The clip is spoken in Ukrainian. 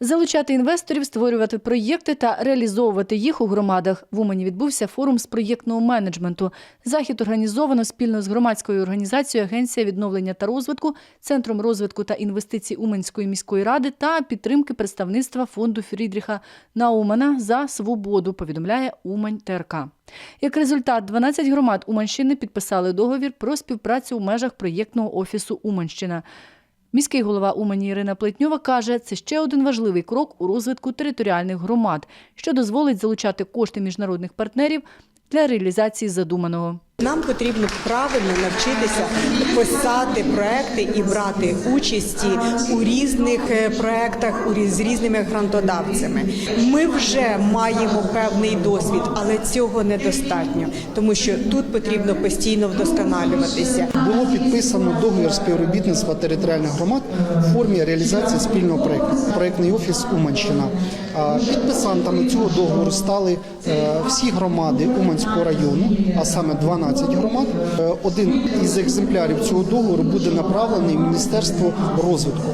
Залучати інвесторів, створювати проєкти та реалізовувати їх у громадах. В Умані відбувся форум з проєктного менеджменту. Захід організовано спільно з громадською організацією Агенція відновлення та розвитку, Центром розвитку та інвестицій Уманської міської ради та підтримки представництва фонду Фрідріха Наумана за свободу. Повідомляє Умань ТРК. Як результат, 12 громад Уманщини підписали договір про співпрацю у межах проєктного офісу Уманщина. Міський голова Умані Ірина Плетньова каже, це ще один важливий крок у розвитку територіальних громад, що дозволить залучати кошти міжнародних партнерів для реалізації задуманого. Нам потрібно правильно навчитися писати проекти і брати участі у різних е, проектах у різ- з різними грантодавцями. Ми вже маємо певний досвід, але цього недостатньо, тому що тут потрібно постійно вдосконалюватися. Було підписано договір співробітництва територіальних громад в формі реалізації спільного проекту. Проектний офіс Уманщина. Підписантами цього договору стали е, всі громади Уманського району, а саме 12 громад. Е, Один із екземплярів цього договору буде направлений в Міністерство розвитку.